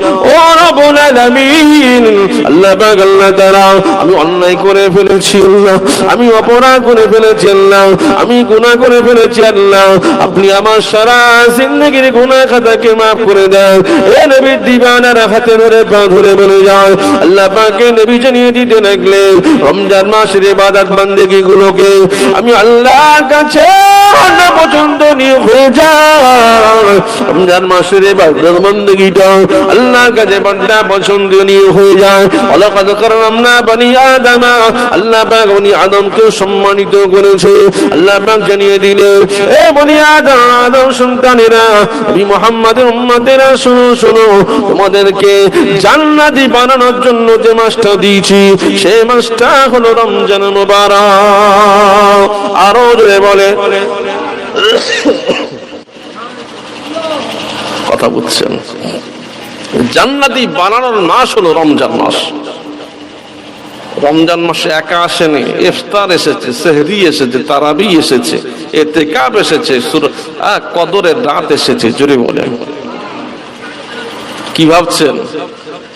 no. আলামিন। আল্লাহ পাক আল্লাহ তাআলা, আমি অন্যায় করে ফেলেছি আল্লাহ, আমি অপরাধ করে ফেলেছি আল্লাহ, আমি গুনাহ করে ফেলেছি আল্লাহ, আপনি আমার সারা জিন্দগির গুনাহ খাতাকে মাফ করে দেন। এ নবীর দিবানারা হাতে ধরে পা ধরে বলে যায় আল্লাহ পাকে নবী জানিয়ে দিতে লাগলেন রমজান মাসের ইবাদত বান্দেগি গুলোকে আমি আল্লাহর কাছে না পছন্দনীয় হয়ে যায় রমজান মাসের ইবাদত বান্দেগিটা আল্লাহর কাছে বড় হয়ে যায়। ওয়ালাকাদ কাররামনা বনি আদমা। আল্লাহ পাক আদমকে সম্মানিত করেছে। আল্লাহ পাক জানিয়ে দিলেন, এ বনি আদম আদম সন্তানেরা, আমি মুহাম্মাদের শুনো শুনো, তোমাদেরকে জান্নাতি বানানোর জন্য যে মাসটা দিয়েছি সেই মাসটা হলো রমজান মুবারক। আরও জোরে বলে। কথা বুঝছেন? জান্নাতি বানানোর মাস হলো রমজান মাস। রমজান মাসে একা আসেনি, ইফতার এসেছে, সেহরি এসেছে, তারাবি এসেছে এতে কাপ এসেছে কদরের রাত এসেছে, জোরে বলে কি ভাবছেন?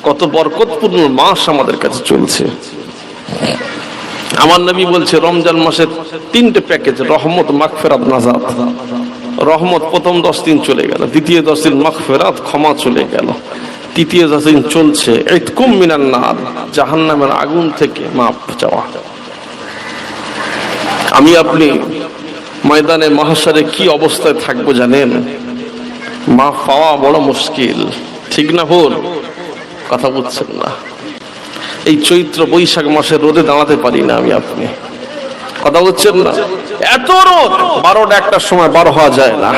কত বরকতপূর্ণ মাস আমাদের কাছে চলছে। আমার নবী বলছে, রমজান মাসের তিনটে প্যাকেজ, রহমত, মাগফেরাত, নাজাত। রহমত প্রথম দশ দিন চলে গেল, দ্বিতীয় দশ দিন মাগফেরাত, ক্ষমা চলে গেল। তৃতীয় দশ দিন চলছে ইতকুম নার, জাহান্নামের আগুন থেকে মাপ চাওয়া। আমি আপনি ময়দানে মহাসারে কি অবস্থায় থাকব জানেন? মাফ পাওয়া বড় মুশকিল, ঠিক না ভুল? কথা বুঝছেন না। এই চৈত্র বৈশাখ মাসে রোদে দাঁড়াতে পারি না আমি আপনি। কথা বুঝছেন না? এত রোদ! বারোটা একটার সময় বার হওয়া যায় না।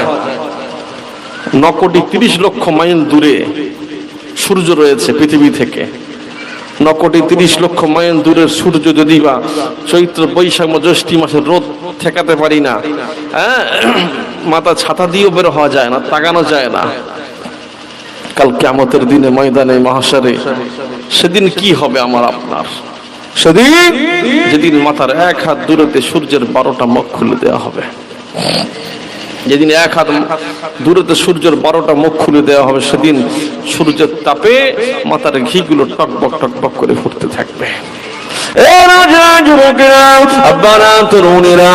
ন কোটি তিরিশ লক্ষ মাইল দূরে সূর্য রয়েছে পৃথিবী থেকে। ন কোটি তিরিশ লক্ষ মাইল দূরের সূর্য যদি বা চৈত্র বৈশাখ জ্যৈষ্ঠী মাসের রোদ ঠেকাতে পারি না হ্যাঁ? মাথা ছাতা দিয়েও বের হওয়া যায় না, তাকানো যায় না। কাল কেমতের দিনে ময়দানে মহাসারে সেদিন কি হবে আমার আপনার? সেদিন যেদিন মাথার এক হাত দূরতে সূর্যের বারোটা মুখ খুলে দেওয়া হবে যেদিন এক হাত দূরতে সূর্যের বারোটা মুখ খুলে দেওয়া হবে সেদিন সূর্যের তাপে মাথার ঘিগুলো টকবক টকবক করে ফুটতে থাকবে। আব্বারা তরুণেরা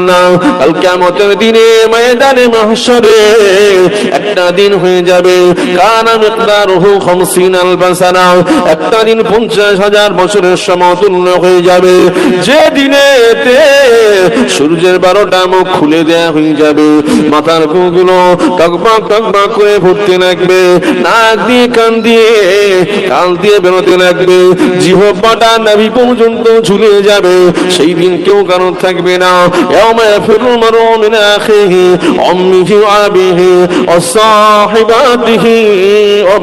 না দিনে ময়দানে একটা দিন হয়ে যাবে কানা মিকদারুহু 50 আলফা একটা দিন 50 হাজার বছরের সমতুল্য হয়ে যাবে যে দিনেতে সূর্যের বারোটা মুখ খুলে দেয়া হয়ে যাবে মাথার কুগুলো টকবক করে ফুটতে লাগবে নাক দিয়ে, কান দিয়ে কান দিয়ে বেরোতে লাগবে। জিহ্বাটা নাভি পর্যন্ত ঝুলে যাবে। সেই দিন কেউ কারণ থাকবে না। ইয়াউমা ইয়াফিরুল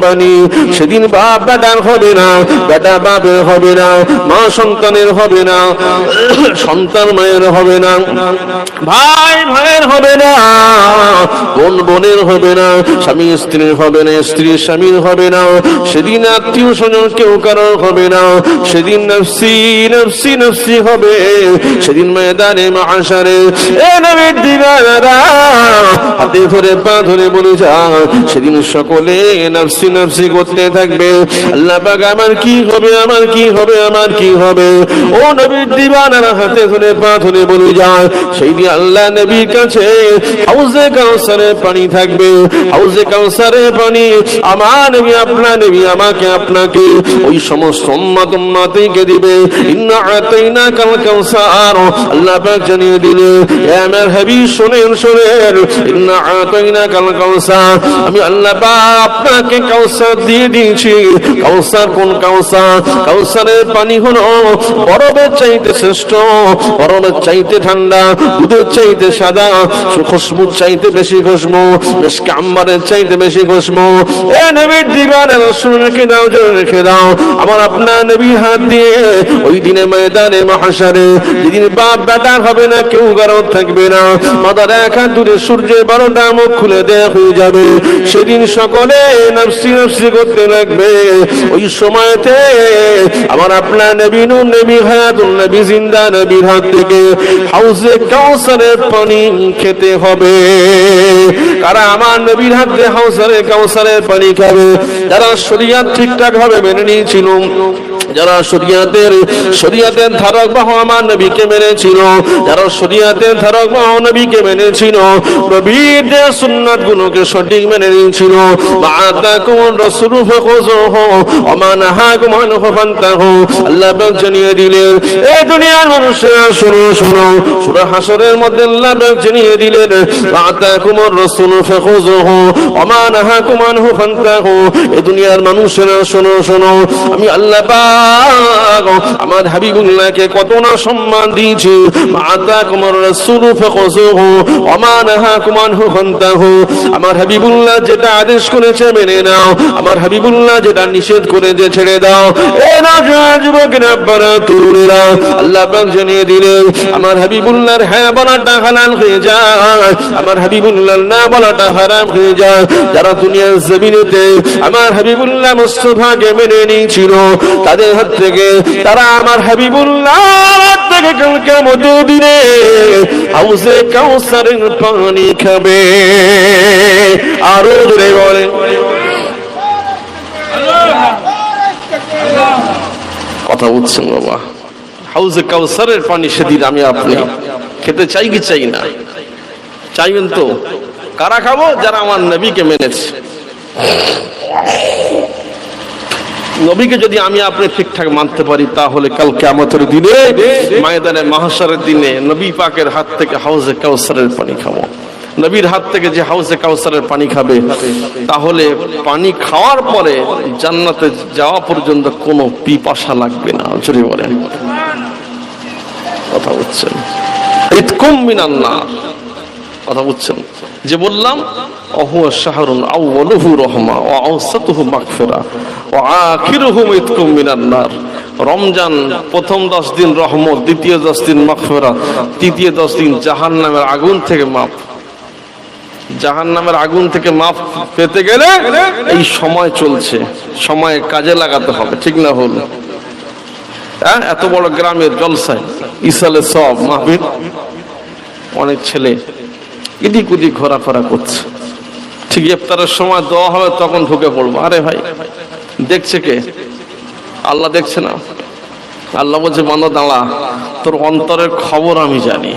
বানি। সেদিন বাপ বেটার হবে না, বেটা বাপের হবে না, মা সন্তানের হবে না, সন্তান মায়ের হবে না, ভাই ভাইয়ের হবে না, বোন বোনের হবে না, স্বামী স্ত্রীর হবে না, স্ত্রী স্বামীর হবে না, সেদিন আত্মীয় স্বজন কেউ কারোর হবে না, সেদিন নফসি নফসি নফসি হবে, সেদিন ময়দানে মাহাসারে এ নবীর দিবানারা হাতে ধরে, পা ধরে বলে যা, সেদিন সকলে নফসি নফসি করতে থাকবে। আল্লাহ পাক আমার কি হবে, আমার কি হবে, আমার কি হবে? ও নবীর দিবানারা হাতে ধরে, পা ধরে বলে যায় সেই আল্লাহ নবীর কাছে হাউজে কাউসারে পানি থাকবে, হাউজে কাউসারে পানি আমার নবী, আপনার নবী, আমাকে আপনাকে ওই সমস্ত উম্মত উম্মতিকে দিবে। ইন্না আতাইনা কাল কাউসার, আল্লাহ পাক জানিয়ে দিলে হে আমার হাবিব, শুনেন শুনেন, ইন্না আতাইনা কাল কাউসার, আমি আল্লাহ পাক আপনাকে কাউসার দিয়ে দিয়েছি। কাউসার কোন কাউসার? কাউসারের পানি হলো বরফের চাইতে শ্রেষ্ঠ, বরফের চাইতে ঠান্ডা, দুধের চাইতে সাদা, খুশবুর চাইতে বেশি খুশবু, বেশ কাম্বারের চাইতে বেশি খুশবু এ নবীর দিবার রসুল দাও রেখে দাও। আমার আপনার নবী হাত দিয়ে ওই দিনে ময়দানে মহাসারে যেদিন বাপ বেটা হবে না, কেউ গরম থাকবে না। মাদার এক হাত দূরে সূর্যের বারোটা মুখ খুলে দেয়া হয়ে যাবে। সেদিন সকলে নাফসি নাফসি করতে লাগবে। ওই সময়তে আমার আপনার নবী নূর নবী হায়াতুল নবী জিন্দা নবীর হাত থেকে হাউসে কাউসারের পানি খেতে হবে। কারা আমার নবীর হাত দিয়ে হাউসারে কাউসারের পানি খাবে যারা শরিয়াত ঠিকঠাক ভাবে মেনে নিয়েছিল। যারা শরিয়াতের শরিয়াতের ধারক বাহ আমার নবীকে মেনেছিল, যারা শরিয়াতের ধারক বাহ নবীকে মেনেছিল, নবীর যে সুন্নাত গুলোকে সঠিক মেনে নিয়েছিল আল্লাহ পাক জানিয়ে দিলেন দুনিয়ার মানুষেরা শুনো শুনো, সূরা মধ্যে আল্লাহ পাক জানিয়ে দিলেন দুনিয়ার শোনো শোনো, আমি আল্লাহ পাক আমার হাবিবুল্লাহকে কত না সম্মান দিয়েছি। মাআতাকুম রাসূলু ফাখুযুহু ওয়া মা নাহাকুম আনহু ফান্তাহু। আমার হাবিবুল্লাহ যেটা আদেশ করেছে মেনে নাও। আমার হাবিবুল্লাহ যেটা নিষেধ করেছে ছেড়ে দাও। এ না আল্লাহ জানিয়ে দিলেন, আমার হ্যাঁ বলাটা হালাল হয়ে যায়, আমার না বলাটা হারাম হয়ে যায়। যারা দুনিয়ার জমিনেতে আমার হাবিবুল্লাহ মুস্তফাকে মেনে নিয়েছিল, তাদের হাত থেকে, তারা আমার হাবিবুল্লাহ থেকে কালকে মতো দিনে হাউসে কাউসারের পানি খাবে আরও জোরে বলে কথা বাবা হাউজে কাউসারের পানি সেদিন আমি আপনি খেতে চাই কি চাই না? চাইবেন তো? কারা খাব? যারা আমার নবীকে মেনেছে। নবীকে যদি আমি আপনি ঠিকঠাক মানতে পারি, তাহলে কালকে আমাদের দিনে, ময়দানে মাহসারের দিনে নবী পাকের হাত থেকে হাউজে কাউসারের পানি খাব। নবীর হাত থেকে যে হাউসে কাউসারের পানি খাবে, তাহলে পানি খাওয়ার পরে জান্নাতে যাওয়া পর্যন্ত কোনো পিপাসা লাগবে না। জোরে বলেন। কথা বুঝছেন ইতকুম মিনান নার। কথা বুঝছেন যে বললাম অহু শাহরুন আউয়ালুহু রহমা ও আওসাতুহু মাগফিরা ও আখিরুহু ইতকুম মিনান নার। রমজান প্রথম দশ দিন রহমত, দ্বিতীয় দশ দিন মাগফিরা, তৃতীয় দশ দিন জাহান্নামের আগুন থেকে মাপ। জাহান নামের আগুন থেকে মাপ পেতে গেলে এই সময় চলছে। সময় কাজে লাগাতে হবে, ঠিক না হল হ্যাঁ? এত বড় গ্রামের জলসায়, ইসালে সব মাহবির অনেক ছেলে এদিক ওদিক ঘোরাফেরা করছে। ঠিক ইফতারের সময় দেওয়া হবে, তখন ঢুকে পড়ব। আরে ভাই, দেখছে কে? আল্লাহ দেখছে না। আল্লাহ বলছে, বান্দা, দাঁড়া, তোর অন্তরের খবর আমি জানি।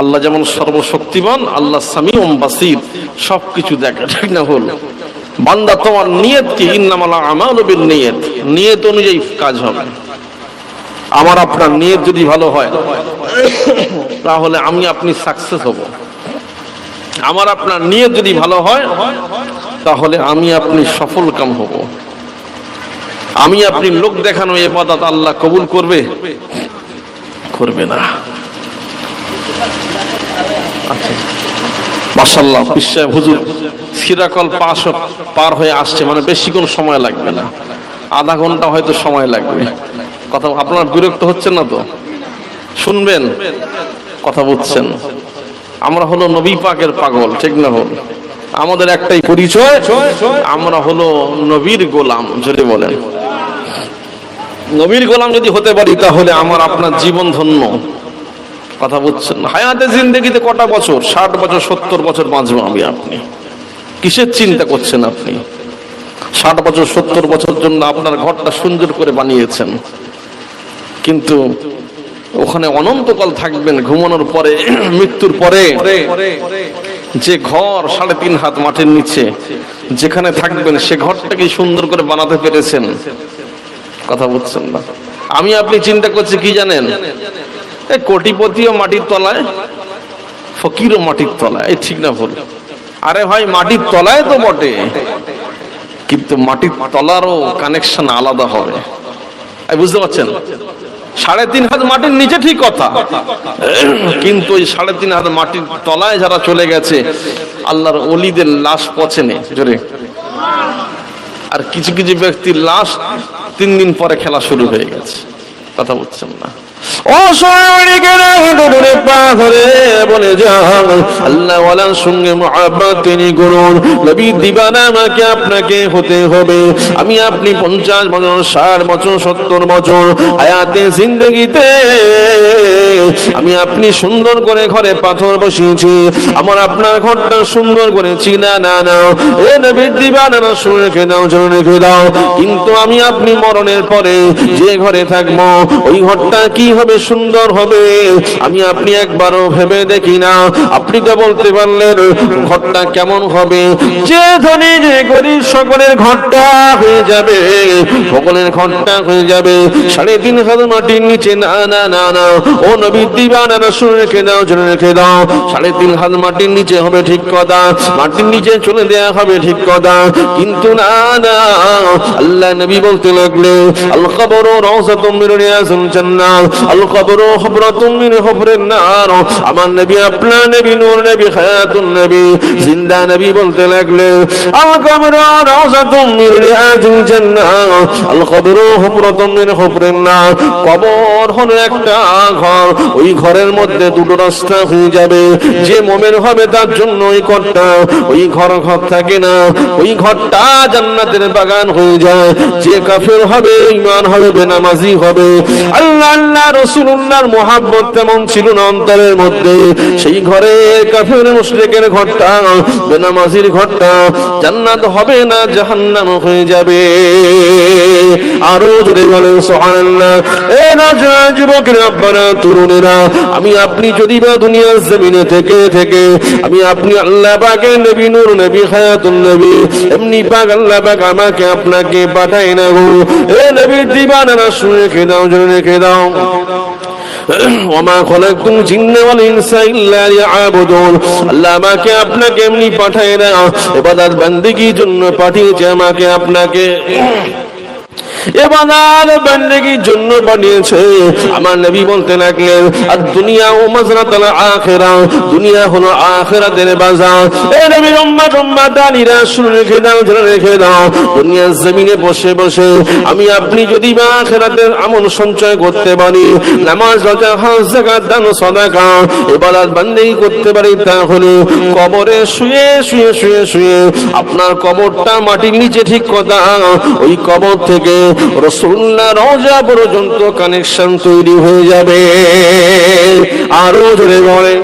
আল্লাহ যেমন সর্বশক্তিমান, আল্লাহ সামিউম বাসির। সবকিছু দেখে ঠিক না হল। বান্দা তোমার নিয়ত কি ইন্নামালা আমালু নিয়ত নিয়ত অনুযায়ী কাজ হবে। আমার আপনার নিয়ত যদি ভালো হয়, তাহলে আমি আপনি সাকসেস হব। আমার আপনার নিয়ত যদি ভালো হয়, তাহলে আমি আপনি সফল কাম হব। আমি আপনি লোক দেখানো এ পদাত আল্লাহ কবুল করবে। করবে না। মাসাল্লাহ বিশ্বাস হুজুর সিরাকল পাশ পার হয়ে আসছে মানে বেশি কোনো সময় লাগবে না। আধা ঘণ্টা হয়তো সময় লাগবে। কথা আপনার বিরক্ত হচ্ছেন না তো? শুনবেন, কথা বুঝছেন আমরা হলো নবী পাকের পাগল, ঠিক না হল আমাদের একটাই পরিচয়, আমরা হলো নবীর গোলাম, যদি বলেন। নবীর গোলাম যদি হতে পারি, তাহলে আমার আপনার জীবন ধন্য। কথা বুঝছেন হায়াতে জিন্দগিতে কটা বছর? ষাট বছর, সত্তর বছর বাঁচবো আমি আপনি। কিসের চিন্তা করছেন আপনি? ষাট বছর, সত্তর বছর জন্য আপনার ঘরটা সুন্দর করে বানিয়েছেন। কিন্তু ওখানে অনন্তকাল থাকবেন, ঘুমানোর পরে, মৃত্যুর পরে। যে ঘর সাড়ে তিন হাত মাটির নিচে, যেখানে থাকবেন, সে ঘরটাকে সুন্দর করে বানাতে পেরেছেন। কথা বুঝছেন না। আমি আপনি চিন্তা করছি কি জানেন? এই কোটিপতিও মাটির তলায়, ফকিরও মাটির তলায়। এই ঠিক না ভুল। আরে ভাই, মাটির তলায় তো বটে। কিন্তু মাটির তলারও কানেকশন আলাদা হবে। বুঝতে পারছেন? সাড়ে তিন হাত মাটির নিচে ঠিক কথা। কিন্তু ওই সাড়ে তিন হাত মাটির তলায় যারা চলে গেছে, আল্লাহর অলিদের লাশ পচেনে। জোরে। আর কিছু কিছু ব্যক্তির লাশ তিন দিন পরে খেলা শুরু হয়ে গেছে। কথা বলছেন না। দিবানা আমাকে আপনাকে হতে হবে। আমি আপনি পঞ্চাশ বছর, ষাট বছর, সত্তর বছর হায়াতে, জিন্দগিতে আমি আপনি সুন্দর করে ঘরে পাথর বসিয়েছি। আমার আপনার ঘরটা সুন্দর করেছি। না না নাও এ নবীর দিবানা না শুনে রেখে দাও শুনে রেখে দাও। কিন্তু আমি আপনি মরণের পরে যে ঘরে থাকব, ওই ঘরটা কি হবে সুন্দর হবে। আমি, আপনি একবারও ভেবে দেখি না। আপনি তো বলতে পারলেন, ঘরটা কেমন হবে? যে ধনী, যে গরিব, সকলের ঘরটা হয়ে যাবে। সকলের ঘরটা হয়ে যাবে। সাড়ে তিন হাজার মাটির নিচে, না না না না। ও নবী, দিবানা না শুনে রেখে দাও শুনে রেখে দাও। সাড়ে তিন হাত মাটির নিচে হবে ঠিক কথা। মাটির নিচে চলে দেয়া হবে ঠিক কথা। কিন্তু না না। আল্লাহ নবী বলতে লাগলে আল কবর রওজাতুম মিন রিয়াজিল জান্নাত আল কবর হুবরাতুম মিন হুবরিন নার। আমার নবী, আপনার নবী, নূর নবী, হায়াতুন নবী, জিন্দা নবী বলতে লাগলে, আল কবর রওজাতুম মিন রিয়াজিল জান্নাত আল কবর হুবরাতুম মিন হুবরিন একটা ঘর, ওই ঘরের মধ্যে দুটো রাস্তা হয়ে যাবে। যে মোমেন হবে তার জন্য ওই ঘরটা, ওই ঘর ঘর থাকে না, ওই ঘরটা জান্নাতের বাগান হয়ে যায়। যে কাফের হবে, ইমান হবে, বেনামাজি হবে। আল্লাহ আল্লাহ রসুল্লাহর মোহাব্বত তেমন ছিল না অন্তরের মধ্যে। সেই ঘরে কাফের মুশরিকের ঘরটা, বেনামাজির ঘরটা, জান্নাত হবে না জাহান্নাম হয়ে যাবে। আমি আপনি যদি বা দুনিয়ার জমিনে থেকে থেকে, আমি আপনি আল্লাহ পাকের নবী, নূর নবী হায়াতুন নবী, এমনি পাক আল্লাহ পাক আমাকে আপনাকে পাঠাই না গো। এ নবীর দিবানা শুনে রেখে দাও জন্য রেখে দাও। ইনসা আপনাকে এমনি পাঠায় না ইবাদত বান্দিগির জন্য পাঠিয়েছে আমাকে আপনাকে। জমিনে বসে বসে আমি আপনি যদি বা আখিরাতের আমল সঞ্চয় করতে পারি, নামাজ, রোজা, হজ করতে পারি তাহলে কবরে শুয়ে শুয়ে শুয়ে শুয়ে আপনার কবরটা মাটির নিচে ঠিক কথা ওই কবর থেকে রসুল্লাহ রোজা পর্যন্ত কানেকশন তৈরি হয়ে যাবে। আরও ধরে বলে